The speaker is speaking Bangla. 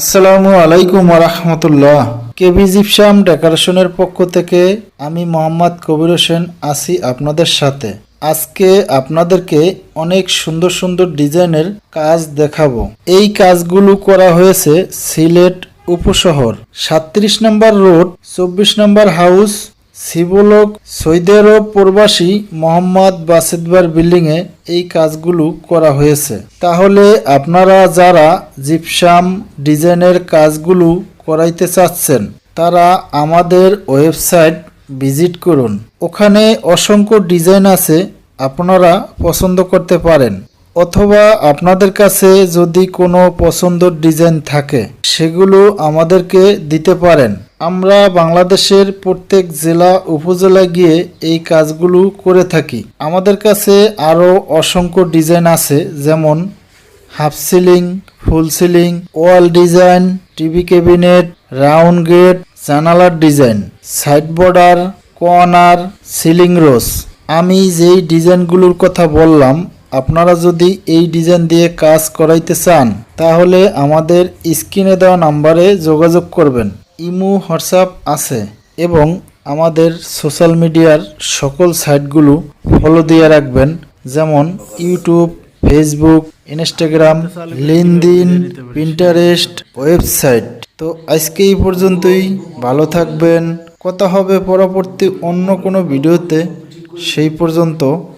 আসসালামু আলাইকুম রহমতুল্লাহ। কেবি জিপসাম ডেকোরেশনের পক্ষ থেকে আমি মোহাম্মদ কবির হোসেন আছি আপনাদের সাথে। আজকে আপনাদেরকে অনেক সুন্দর সুন্দর ডিজাইনের কাজ দেখাবো। এই কাজগুলো করা হয়েছে সিলেট উপশহর সাত্রিশ নম্বর রোড, চব্বিশ নম্বর হাউস শিবলোক সৌদি আরব প্রবাসী মোহাম্মদ বাসেদবার বিল্ডিং এ এই কাজগুলো করা হয়েছে। তাহলে আপনারা যারা জিপসাম ডিজাইনের কাজগুলো করাইতে চাচ্ছেন, তারা আমাদের ওয়েবসাইট ভিজিট করুন। ওখানে অসংখ্য ডিজাইন আছে, আপনারা পছন্দ করতে পারেন। অথবা আপনাদের কাছে যদি কোনো পছন্দর ডিজাইন থাকে, সেগুলো আমাদেরকে দিতে পারেন। আমরা বাংলাদেশের প্রত্যেক জেলা উপজেলা গিয়ে এই কাজগুলো করে থাকি। আমাদের কাছে আরও অসংখ্য ডিজাইন আছে, যেমন half ceiling, full ceiling, wall design, TV cabinet, round gate, জানালার design, side border, corner, ceiling rose. আমি যেই ডিজাইনগুলোর কথা বললাম আপনারা যদি এই ডিজাইন দিয়ে কাজ করাইতে চান, তাহলে আমাদের স্ক্রিনে দেওয়া নাম্বারে যোগাযোগ করবেন। ইমো, হোয়াটসঅ্যাপ আছে এবং আমাদের সোশ্যাল মিডিয়ার সকল সাইটগুলো ফলো দিয়ে রাখবেন, যেমন YouTube, Facebook, Instagram LinkedIn Pinterest website. তো আজকে এই পর্যন্তই। ভালো থাকবেন। কথা হবে পরবর্তী অন্য কোনো ভিডিওতে। সেই পর্যন্ত